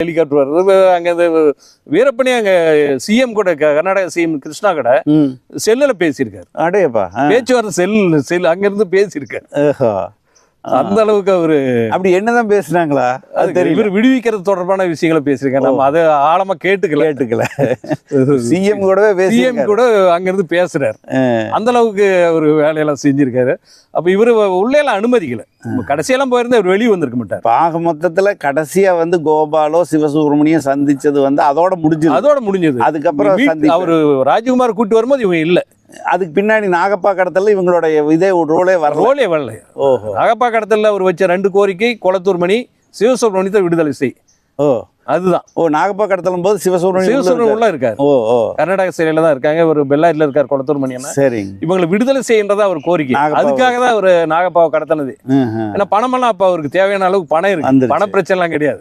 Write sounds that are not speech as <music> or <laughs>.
Helicopter வருது அங்க இந்த வீரப்பனே அங்க சிஎம் கூட கர்நாடக சிஎம் கிருஷ்ணா கூட செல்லுல பேசியிருக்காரு. அடேப்பா ஆ. பேச்சுவார்த்தை செல் செல் அங்க இருந்து பேசியிருக்காரு. ஓஹோ. அந்த அளவுக்கு அவரு அப்படி என்னதான் பேசுனாங்களா? அது தெரியல. இவர் விடுவிக்கிறது தொடர்பான விஷயங்களை பேசியிருக்காரு. நம்ம அதை ஆழமா கேட்டுக்கல. கேட்டுக்கல. <laughs> சிஎம் கூடவே சிஎம் கூட அங்க இருந்து பேசுறாரு அந்த அளவுக்கு அவர் வேலையெல்லாம் செஞ்சிருக்காரு. அப்ப இவரு உள்ளே எல்லாம் அனுமதிக்கல. கடைசியெல்லாம் போயிருந்தா இவர் வெளியே வந்திருக்க மாட்டார். பாக மொத்தத்துல கடைசியா வந்து கோபாலோ சிவசுப்ரமணியம் சந்திச்சது வந்து அதோட முடிஞ்சது அதோட முடிஞ்சது. அதுக்கப்புறம். அவரு ராஜ்குமார் கூட்டி வரும்போது இவங்க இல்ல. அதுக்கு பின்னாடி நாகப்பா கடத்தல இவங்களோட இதே ரோலே வரல. ரோலே வரல. ஓஹோ. நாகப்பா கடத்தல அவர் வச்ச ரெண்டு கோரிக்கை குளத்தூர் மணி சிவசுப்ரமணியத்தை விடுதலை செய் ஓ. அதுதான். ஓ நாகப்பா கடத்தலும் போது சிவசுப்ரமணியம் சிவசுப்ரமணியம். உள்ள இருக்காரு. ஓ ஓ. கர்நாடக சிறையில தான் இருக்காங்க. ஒரு பெல்லாரில இருக்கார் குளத்தூர் மணி அண்ணா. சரிங்க. இவங்களை விடுதலை செய்யன்றதா அவர் கோரிக்கை. அதுக்காக தான் அவர் நாகப்பாவை கடத்தினது. ஏன்னா பணமெல்லாம் அப்ப அவருக்கு தேவையான அளவுக்கு பணம் இருக்கு. பண பிரச்சனை எல்லாம் கிடையாது.